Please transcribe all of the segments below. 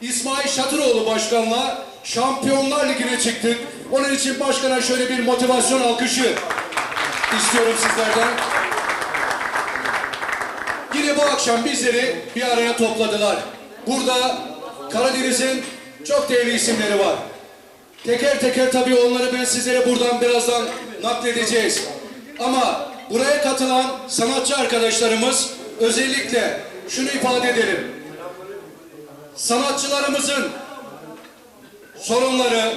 İsmail Şatıroğlu başkanla Şampiyonlar Ligi'ne çıktık. Onun için başkana şöyle bir motivasyon alkışı istiyorum sizlerden. Yine bu akşam bizleri bir araya topladılar. Burada Karadeniz'in çok değerli isimleri var. Teker teker tabii onları ben sizlere buradan birazdan nakledeceğiz. Ama buraya katılan sanatçı arkadaşlarımız özellikle şunu ifade edelim. Sanatçılarımızın sorunları,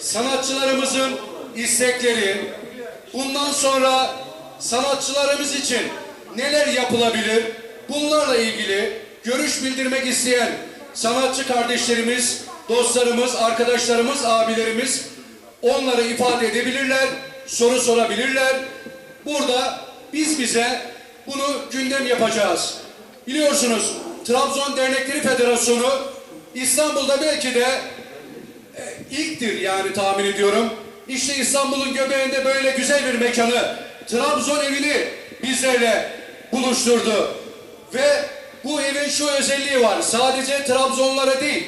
sanatçılarımızın istekleri, bundan sonra sanatçılarımız için neler yapılabilir, bunlarla ilgili görüş bildirmek isteyen sanatçı kardeşlerimiz, dostlarımız, arkadaşlarımız, abilerimiz onları ifade edebilirler, soru sorabilirler. Burada biz bize bunu gündem yapacağız. Biliyorsunuz Trabzon Dernekleri Federasyonu İstanbul'da belki de ilktir yani tahmin ediyorum. İşte İstanbul'un göbeğinde böyle güzel bir mekanı Trabzon evini bizlerle buluşturdu. Ve bu evin şu özelliği var. Sadece Trabzonlara değil,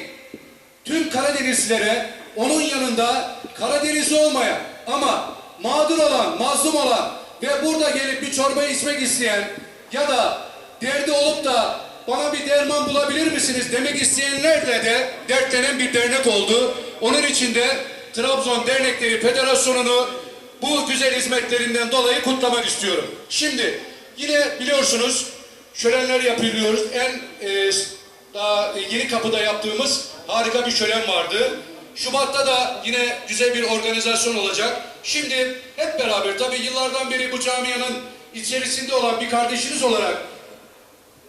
tüm Karadenizlilere onun yanında Karadenizli olmayan ama mağdur olan, mazlum olan ve burada gelip bir çorba içmek isteyen ya da derdi olup da bana bir derman bulabilir misiniz demek isteyenlerle de dertlenen bir dernek oldu. Onun için de Trabzon Dernekleri Federasyonu'nu bu güzel hizmetlerinden dolayı kutlamak istiyorum. Şimdi yine biliyorsunuz şölenler yapıyoruz. En e, daha yeni kapıda yaptığımız harika bir şölen vardı. Şubat'ta da yine güzel bir organizasyon olacak. Şimdi hep beraber tabii yıllardan beri bu camianın içerisinde olan bir kardeşiniz olarak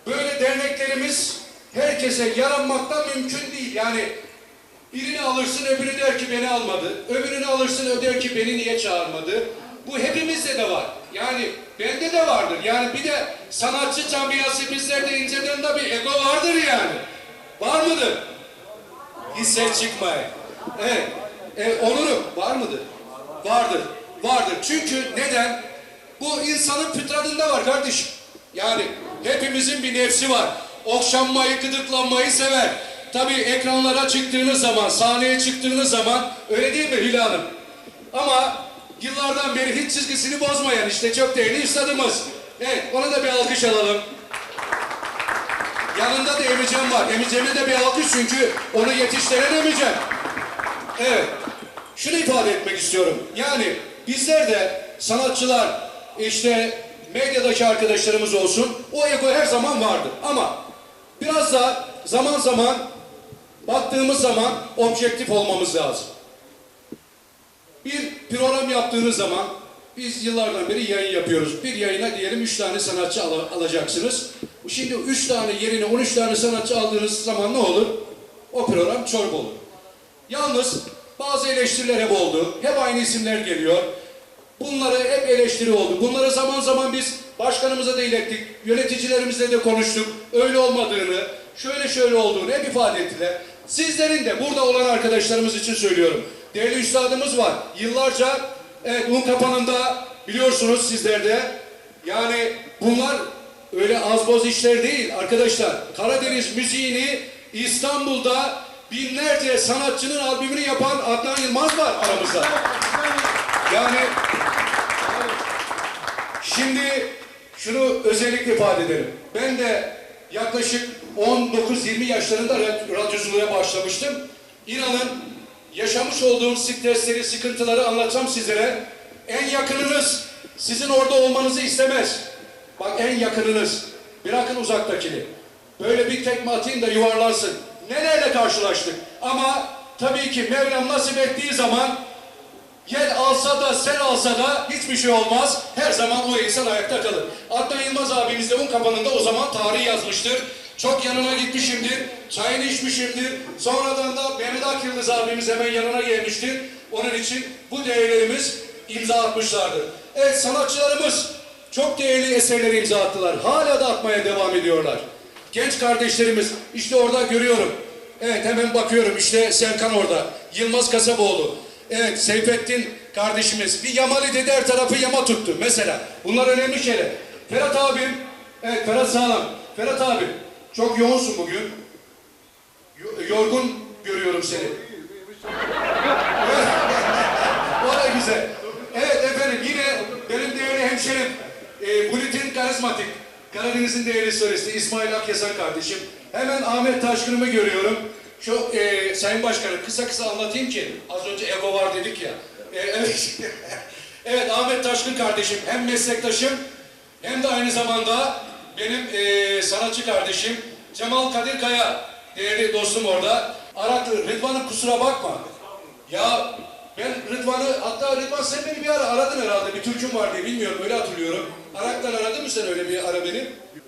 böyle derneklerimiz herkese yaranmaktan mümkün değil. Yani birini alırsın öbürü der ki beni almadı. Öbürünü alırsın o der ki beni niye çağırmadı. Bu hepimizde de var. Yani bende de vardır. Yani bir de sanatçı camiası bizlerde inceden de bir ego vardır yani. Var mıdır? Hiç ses çıkmayın. Evet. E, onurum var mıdır? Vardır. Vardır. Çünkü neden? Bu insanın fıtratında var kardeşim. Yani hepimizin bir nefsi var. Okşanmayı, gıdıklanmayı sever. Tabii ekranlara çıktığınız zaman, sahneye çıktığınız zaman öyle değil mi Hülya Hanım? Ama yıllardan beri hiç çizgisini bozmayan işte çok değerli üstadımız. Evet, ona da bir alkış alalım. Yanında da Emicem var. Emicem'e de bir alkış çünkü onu yetiştiren Emicem. Evet. Şunu ifade etmek istiyorum. Yani bizler de sanatçılar, işte medyadaki arkadaşlarımız olsun, o ego her zaman vardır. Ama biraz da zaman zaman baktığımız zaman objektif olmamız lazım. Bir program yaptığınız zaman biz yıllardan beri yayın yapıyoruz. Bir yayına diyelim üç tane sanatçı al- alacaksınız. Şimdi üç tane yerine 13 tane sanatçı aldığınız zaman ne olur? O program çorba olur. Yalnız bazı eleştiriler hep oldu. Hep aynı isimler geliyor. Bunları hep eleştiri oldu. Bunları zaman zaman biz başkanımıza da ilettik. Yöneticilerimizle de konuştuk. Öyle olmadığını, şöyle şöyle olduğunu hep ifade ettiler. Sizlerin de burada olan arkadaşlarımız için söylüyorum. Değerli üstadımız var. Yıllarca evet, un kapanında biliyorsunuz sizler de. Yani bunlar öyle az boz işler değil arkadaşlar. Karadeniz müziğini İstanbul'da binlerce sanatçının albümünü yapan Adnan Yılmaz var aramızda. Yani şimdi şunu özellikle ifade ederim. Ben de yaklaşık 19-20 yaşlarında rad- radyoculuğa başlamıştım. İnanın yaşamış olduğum stresleri, sıkıntıları anlatacağım sizlere. En yakınınız sizin orada olmanızı istemez. Bak en yakınınız. Bırakın uzaktakini. Böyle bir tekme atayım da yuvarlansın. Nelerle karşılaştık. Ama tabii ki Mevlam nasip ettiği zaman Yer alsa da sen alsa da hiçbir şey olmaz. Her zaman o insan ayakta kalır. Adnan Yılmaz abimiz de un kapanında o zaman tarih yazmıştır. Çok yanına gitmişimdir. Çayını içmişimdir. Sonradan da Mehmet Akyıldız abimiz hemen yanına gelmiştir. Onun için bu değerlerimiz imza atmışlardır. Evet sanatçılarımız çok değerli eserleri imza attılar. Hala da atmaya devam ediyorlar. Genç kardeşlerimiz işte orada görüyorum. Evet hemen bakıyorum işte Serkan orada. Yılmaz Kasaboğlu. Evet Seyfettin kardeşimiz bir yamalı dedi her tarafı yama tuttu mesela. Bunlar önemli şeyler. Ferhat abim, evet Ferhat Sağlam. Ferhat abi çok yoğunsun bugün. Yo- Yorgun görüyorum seni. o da güzel. Evet efendim yine benim değerli hemşerim e, Bulletin Karizmatik. Karadeniz'in değerli solisti İsmail Akyasan kardeşim. Hemen Ahmet Taşkın'ımı görüyorum. Şu e, Sayın Başkanım kısa kısa anlatayım ki az önce ego var dedik ya. E, evet. evet Ahmet Taşkın kardeşim hem meslektaşım hem de aynı zamanda benim e, sanatçı kardeşim Cemal Kadir Kaya değerli dostum orada. Araklı Rıdvan'ım kusura bakma. Ya Rıdvan'ı hatta Rıdvan sen beni bir ara aradın herhalde bir türküm var diye bilmiyorum öyle hatırlıyorum. Arak'tan aradın mı sen öyle bir ara beni?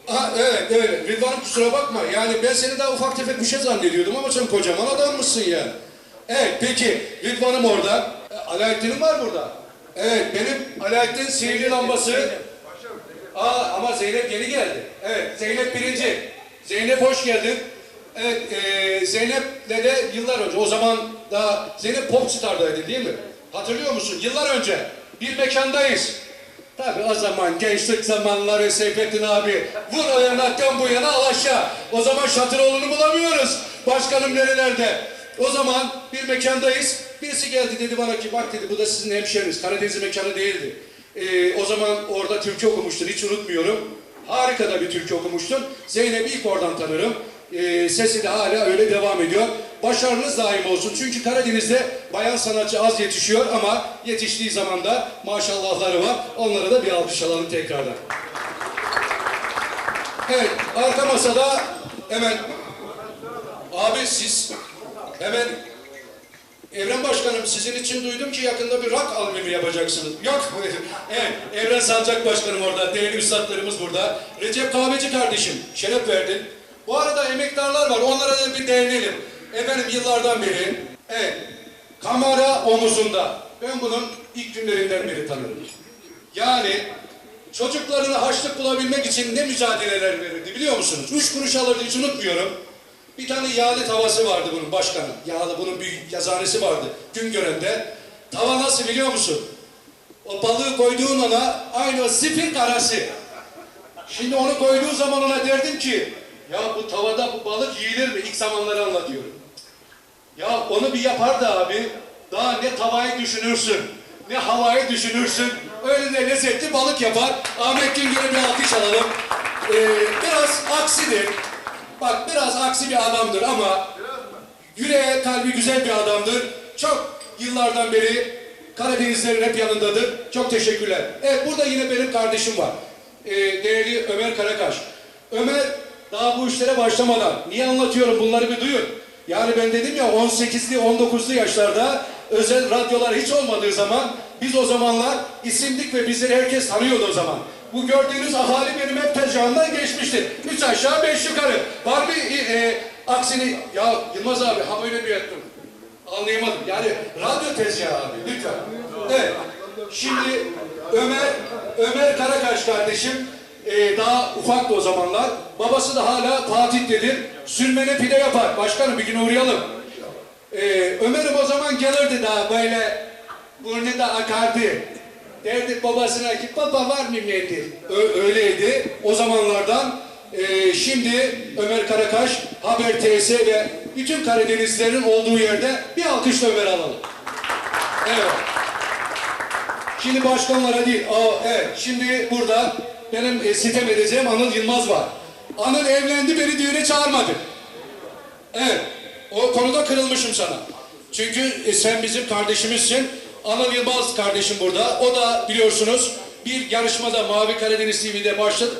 Ha, evet evet Rıdvan'ım kusura bakma yani ben seni daha ufak tefek bir şey zannediyordum ama sen kocaman adammışsın yani. Evet peki Rıdvan'ım orada. E, Alaaddin'im var burada. Evet benim Alaaddin sihirli lambası. Aa ama Zeynep yeni geldi. Evet Zeynep birinci. Zeynep hoş geldin. Evet eee Zeynep'le de yıllar önce o zaman daha Zeynep Popstar'daydı değil mi? Hatırlıyor musun? Yıllar önce bir mekandayız. Tabii o zaman gençlik zamanları Seyfettin abi vur o yanaktan bu yana al aşağı. O zaman Şatıroğlu'nu bulamıyoruz. Başkanım nerelerde? O zaman bir mekandayız. Birisi geldi dedi bana ki bak dedi bu da sizin hemşeriniz. Karadeniz mekanı değildi. Ee, o zaman orada Türkçe okumuştun hiç unutmuyorum. Harika da bir Türkçe okumuştun. Zeynep'i ilk oradan tanırım. Ee, sesi de hala öyle devam ediyor. Başarınız daim olsun. Çünkü Karadeniz'de bayan sanatçı az yetişiyor ama yetiştiği zaman da maşallahları var. Onlara da bir alkış alalım tekrardan. Evet, arka masada hemen abi siz hemen Evren Başkanım sizin için duydum ki yakında bir rock albümü yapacaksınız. Yok. evet. Evren Sancak Başkanım orada. Değerli üstadlarımız burada. Recep Kahveci kardeşim. Şeref verdin. Bu arada emektarlar var. Onlara da bir değinelim. Efendim yıllardan beri. Evet. Kamera omuzunda. Ben bunun ilk günlerinden beri tanırım. Yani çocuklarına harçlık bulabilmek için ne mücadeleler verirdi biliyor musunuz? Üç kuruş alırdı hiç unutmuyorum. Bir tane yağlı tavası vardı bunun başkanı. Yağlı bunun bir yazanesi vardı Güngören'de. Tava nasıl biliyor musun? O balığı koyduğun ona aynı o zifir karası. Şimdi onu koyduğu zaman ona derdim ki ya bu tavada bu balık yiyilir mi? İlk zamanları anlatıyorum. Ya onu bir yapar da abi daha ne tavayı düşünürsün ne havayı düşünürsün. Öyle de lezzetli balık yapar. Ahmet Güngör'e bir alkış alalım. Ee, biraz aksidir. Bak biraz aksi bir adamdır ama yüreğe kalbi güzel bir adamdır. Çok yıllardan beri Karadenizlerin hep yanındadır. Çok teşekkürler. Evet burada yine benim kardeşim var. Ee, değerli Ömer Karakaş. Ömer daha bu işlere başlamadan niye anlatıyorum bunları bir duyun. Yani ben dedim ya 18'li 19'lu yaşlarda özel radyolar hiç olmadığı zaman biz o zamanlar isimlik ve bizleri herkes tanıyordu o zaman. Bu gördüğünüz ahali benim hep tezgahımdan geçmiştir. Üç aşağı beş yukarı. Var mı e, e, aksini? Ya Yılmaz abi ha böyle bir ettim. Anlayamadım. Yani radyo tezgahı abi lütfen. Evet. Şimdi Ömer, Ömer Karakaş kardeşim e, daha ufaktı o zamanlar. Babası da hala Fatih'tedir. Sürmene pide yapar. Başkanım bir gün uğrayalım. E, Ömer'im o zaman gelirdi daha böyle burnu da akardı. Derdi babasına ki baba var nedir? Ö- öyleydi o zamanlardan. e, şimdi Ömer Karakaş, Haber TS ve bütün Karadenizlerin olduğu yerde bir alkışla Ömer alalım. Evet. Şimdi başkanlara değil. Aa, evet. Şimdi burada benim e, sitem edeceğim Anıl Yılmaz var. Anıl evlendi beni düğüne çağırmadı. Evet. O konuda kırılmışım sana. Çünkü e, sen bizim kardeşimizsin. Anıl Yılmaz kardeşim burada. O da biliyorsunuz bir yarışmada Mavi Karadeniz TV'de başladı.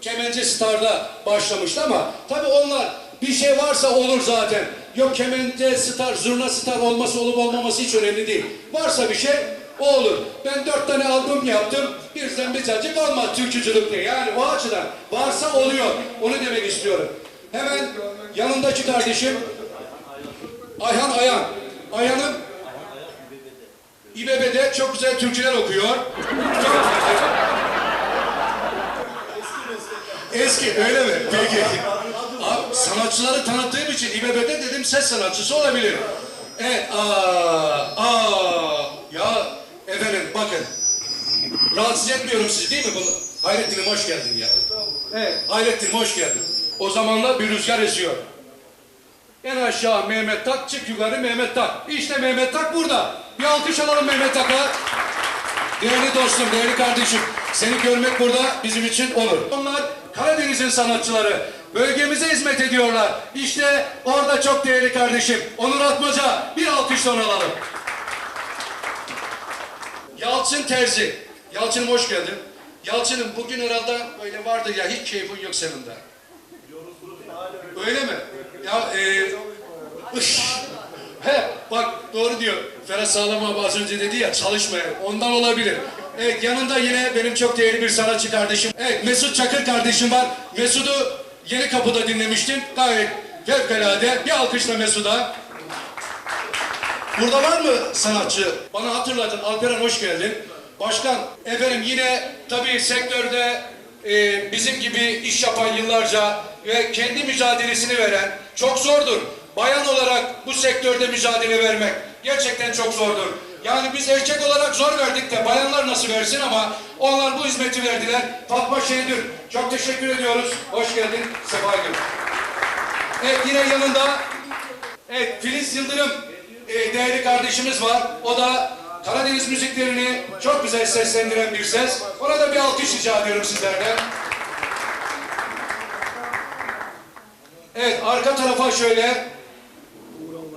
Kemence Star'da başlamıştı ama tabii onlar bir şey varsa olur zaten. Yok Kemence Star, Zurna Star olması olup olmaması hiç önemli değil. Varsa bir şey olur. Ben dört tane albüm yaptım. Bir zembicacık olmaz türkücülükte. Yani o açıdan varsa oluyor. Onu demek istiyorum. Hemen yanındaki kardeşim Ayhan Ayan. Ayhan'ım İBB'de çok güzel türküler okuyor. Çok Eski öyle mi? Peki. Abi, sanatçıları tanıttığım için İBB'de dedim ses sanatçısı olabilir. Evet. Aa, aa, ya efendim bakın. Rahatsız etmiyorum sizi değil mi? Bunu? Hayrettin'im hoş geldin ya. Evet. Hayrettin'im hoş geldin. O zamanlar bir rüzgar esiyor. En aşağı Mehmet Tak, çık yukarı Mehmet Tak. İşte Mehmet Tak burada. Bir alkış alalım Mehmet Tak'a. Değerli dostum, değerli kardeşim, seni görmek burada bizim için onur. Onlar Karadeniz'in sanatçıları. Bölgemize hizmet ediyorlar. İşte orada çok değerli kardeşim. Onur Atmaca, bir alkışla onu alalım. Yalçın Terzi. Yalçın'ım hoş geldin. Yalçın'ım bugün herhalde böyle vardır ya hiç keyfin yok senin de. Öyle mi? Ya e. He bak doğru diyor. Ferhat Sağlam abi az önce dedi ya çalışmaya. Ondan olabilir. Evet yanında yine benim çok değerli bir sanatçı kardeşim. Evet Mesut Çakır kardeşim var. Mesut'u Yeni Kapı'da dinlemiştim. Gayet fevkalade. Bir alkışla Mesut'a. Burada var mı sanatçı? Bana hatırladın. Alperen hoş geldin. Başkan, efendim yine tabii sektörde e, bizim gibi iş yapan yıllarca ve kendi mücadelesini veren çok zordur. Bayan olarak bu sektörde mücadele vermek gerçekten çok zordur. Yani biz erkek olarak zor verdik de bayanlar nasıl versin ama onlar bu hizmeti verdiler. Fatma Şendir, çok teşekkür ediyoruz. Hoş geldin, sefa gel. Evet yine yanında Evet Filiz Yıldırım e, değerli kardeşimiz var. O da Karadeniz müziklerini çok güzel seslendiren bir ses. Ona da bir alkış rica ediyorum sizlerden. Evet arka tarafa şöyle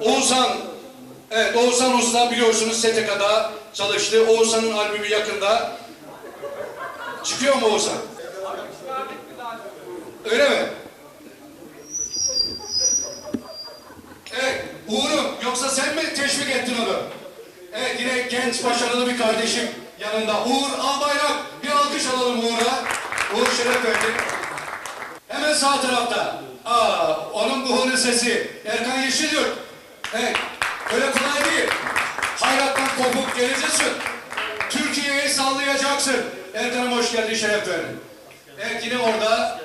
Oğuzhan Evet Oğuzhan Usta biliyorsunuz STK'da çalıştı. Oğuzhan'ın albümü yakında. Çıkıyor mu Oğuzhan? Öyle mi? Evet, Uğur'um yoksa sen mi teşvik ettin onu? Evet, yine genç başarılı bir kardeşim yanında. Uğur Albayrak, bir alkış alalım Uğur'a. Uğur şeref verdi. Hemen sağ tarafta. Aa, onun buhurlu sesi. Erkan Yeşilyurt. Evet, öyle kolay değil. Hayrattan kopup geleceksin. Türkiye'yi sallayacaksın. Erkan'ım hoş geldin, şeref verdin. Evet, yine orada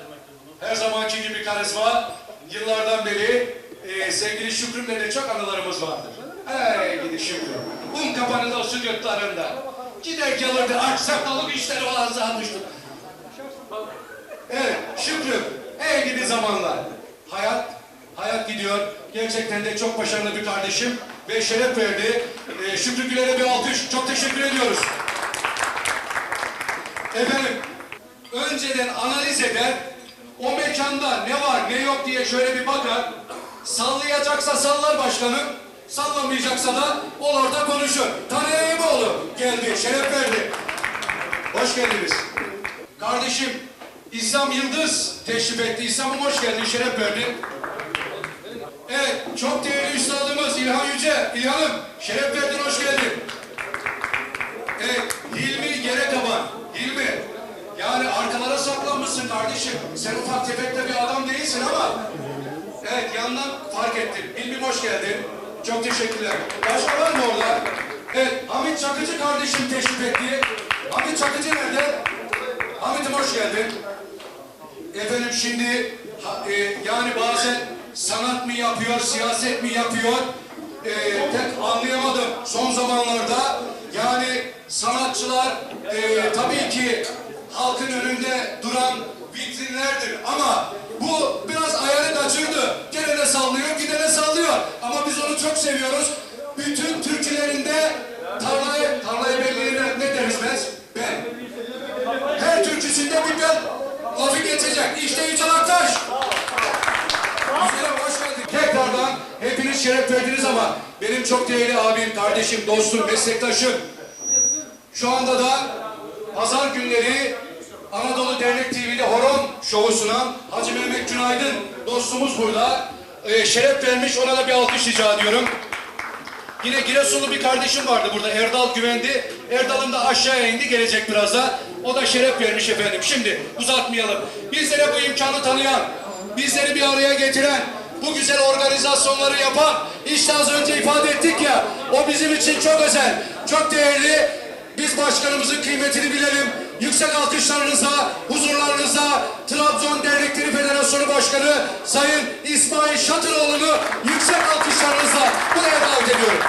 her zamanki gibi karizma. Yıllardan beri e, sevgili Şükrü'mle de çok anılarımız vardır. Ey gidi Şükrü. Un kapanında stüdyotlarında. Gider gelirdi aksaklık işleri o ağzı almıştı. Evet Şükrü. Ey gidi zamanlar. Hayat, hayat gidiyor. Gerçekten de çok başarılı bir kardeşim. Ve şeref verdi. E, Şükrü Güler'e bir alkış. Çok teşekkür ediyoruz. Efendim, önceden analiz eder, o mekanda ne var ne yok diye şöyle bir bakar, sallayacaksa sallar başkanım, sallamayacaksa da ol orada konuşur. Tanıyayım oğlum, geldi, şeref verdi. Hoş geldiniz. Kardeşim, İslam Yıldız teşrif etti. İslam'ım hoş geldin, şeref verdin. Evet, çok değerli üstadımız İlhan Yüce. İlhan'ım, şeref verdin, hoş geldin. Evet, Hilmi Gerekaban. Hilmi, yani arkalara saklanmışsın kardeşim. Sen ufak tefek bir adam değilsin ama... Evet, yandan fark ettim. Hilmi hoş geldin. Çok teşekkürler. Başka var mı orada? Evet, Hamit Çakıcı kardeşim teşrif etti. Hamit Çakıcı nerede? Hamit'im hoş geldin. Efendim şimdi e, yani bazen sanat mı yapıyor, siyaset mi yapıyor? E, pek anlayamadım son zamanlarda. Yani sanatçılar e, tabii ki halkın önünde duran vitrinlerdir ama bu biraz ayarı kaçırdı. Gelene sallıyor, gidene sallıyor. Ama biz onu çok seviyoruz. Bütün türkülerinde tarlayı, tarlayı belli ne deriz biz? Ben. Her türküsünde bir ben lafı geçecek. İşte Yücel Aktaş. Yücel'e hoş geldin. Tekrardan hepiniz şeref verdiniz ama benim çok değerli abim, kardeşim, dostum, meslektaşım. Şu anda da pazar günleri Anadolu Dernek TV'de horon şovu sunan Hacı Mehmet Günaydın dostumuz burada. Ee, şeref vermiş ona da bir alkış rica ediyorum. Yine Giresunlu bir kardeşim vardı burada Erdal Güvendi. Erdal'ım da aşağıya indi gelecek biraz da. O da şeref vermiş efendim. Şimdi uzatmayalım. Bizlere bu imkanı tanıyan, bizleri bir araya getiren, bu güzel organizasyonları yapan, işte az önce ifade ettik ya, o bizim için çok özel, çok değerli. Biz başkanımızın kıymetini bilelim. Yüksek alkışlarınıza, huzurlarınıza Trabzon Dernekleri Federasyonu Başkanı Sayın İsmail Şatıroğlu'nu yüksek alkışlarınızla buraya davet ediyorum.